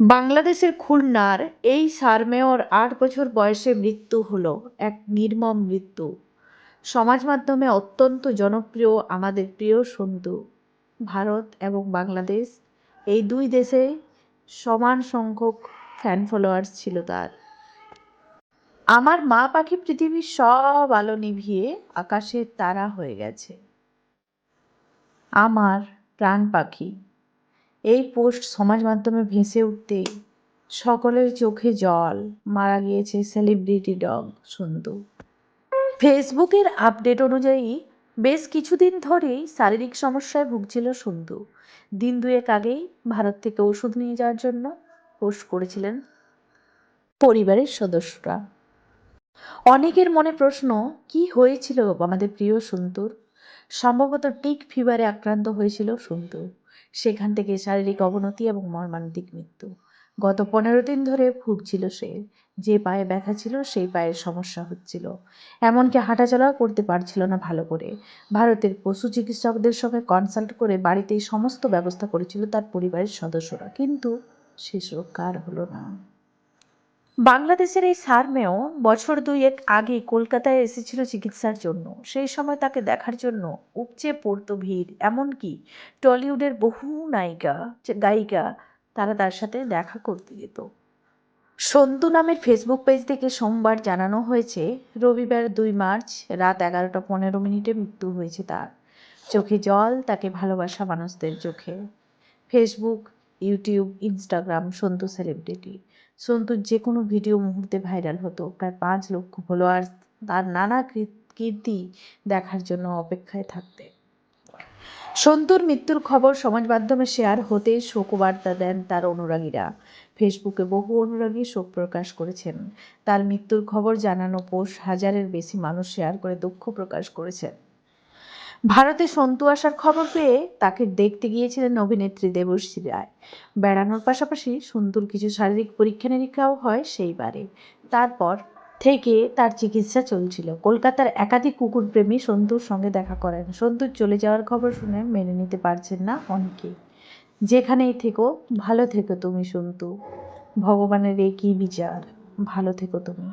বাংলাদেশের খুলনার এই সারমেয়র আট বছর বয়সে মৃত্যু হলো এক নির্মম মৃত্যু। সমাজ মাধ্যমে অত্যন্ত জনপ্রিয় আমাদের প্রিয় সন্তু। ভারত এবং বাংলাদেশ, এই দুই দেশে সমান সংখ্যক ফ্যান ফলোয়ার্স ছিল তার। আমার মা পাখি পৃথিবীর সব আলো নিভিয়ে আকাশের তারা হয়ে গেছে। আমার প্রাণ পাখি এই পোস্ট সমাজ মাধ্যমে ভেসে উঠতেই সকলের চোখে জল। মারা গিয়েছে সেলিব্রিটি ডগ সন্তু। ফেসবুকের আপডেট অনুযায়ী বেশ কিছুদিন ধরেই শারীরিক সমস্যায় ভুগছিল সন্তু। দিন দুয়েক আগেই ভারত থেকে ওষুধ নিয়ে যাওয়ার জন্য পোস্ট করেছিলেন পরিবারের সদস্যরা। অনেকের মনে প্রশ্ন, কি হয়েছিল আমাদের প্রিয় সন্তুর? সম্ভবত টিক ফিভারে আক্রান্ত হয়েছিল সন্তু। সেখান থেকে শারীরিক অবনতি এবং মর্মান্তিক মৃত্যু। গত পনেরো দিন ধরে ভুগছিল সে। যে পায়ে ব্যথা ছিল, সেই পায়ের সমস্যা হচ্ছিল। এমনকি হাঁটাচলাও করতে পারছিল না ভালো করে। ভারতের পশু চিকিৎসকদের সঙ্গে কনসাল্ট করে বাড়িতেই সমস্ত ব্যবস্থা করেছিল তার পরিবারের সদস্যরা। কিন্তু শেষ রক্ষা আর হলো না। বাংলাদেশের এই সারমেয় বছর দুয়েক আগে কলকাতায় এসেছিল চিকিৎসার জন্য। সেই সময় তাকে দেখার জন্য উপচে পড়তো ভিড়। এমনকি টলিউডের বহু নায়িকা গায়িকা, তারা তার সাথে দেখা করতে যেত। সন্তু নামের ফেসবুক পেজ থেকে সোমবার জানানো হয়েছে, রবিবার দুই মার্চ রাত এগারোটা পনেরো মিনিটে মৃত্যু হয়েছে তার। চোখে জল, তাকে ভালোবাসা মানুষদের চোখে। Facebook YouTube, Instagram, Santu celebrity santoor যে কোনো ভিডিও মুহূর্তে ভাইরাল হতো। প্রায় পাঁচ লক্ষ ফলোয়ার্স তার নানা কীর্তি দেখার জন্য অপেক্ষায় থাকতে। সন্তুর মৃত্যুর খবর সমাজ মাধ্যমে শেয়ার হতে শোকবার্তা দেন তার অনুরাগীরা। ফেসবুকে বহু অনুরাগী শোক প্রকাশ করেছেন। তার মৃত্যুর খবর জানানো পোস্ট হাজারের বেশি মানুষ শেয়ার করে দুঃখ প্রকাশ করেছেন। ভারতে সন্তু আসার খবর পেয়ে তাকে দেখতে গিয়েছিলেন অভিনেত্রী দেবশ্রী রায়। বেড়ানোর পাশাপাশি সন্তুর কিছু শারীরিক পরীক্ষা নিরীক্ষাও হয় সেইবারে। তারপর থেকে তার চিকিৎসা চলছিল। কলকাতার একাধিক কুকুর প্রেমী সন্তুর সঙ্গে দেখা করেন। সন্তুর চলে যাওয়ার খবর শুনে মেনে নিতে পারছেন না অনেকেই যেখানেই থেকো, ভালো থেকো তুমি সন্তু। ভগবানের এই কী বিচার? ভালো থেকো তুমি।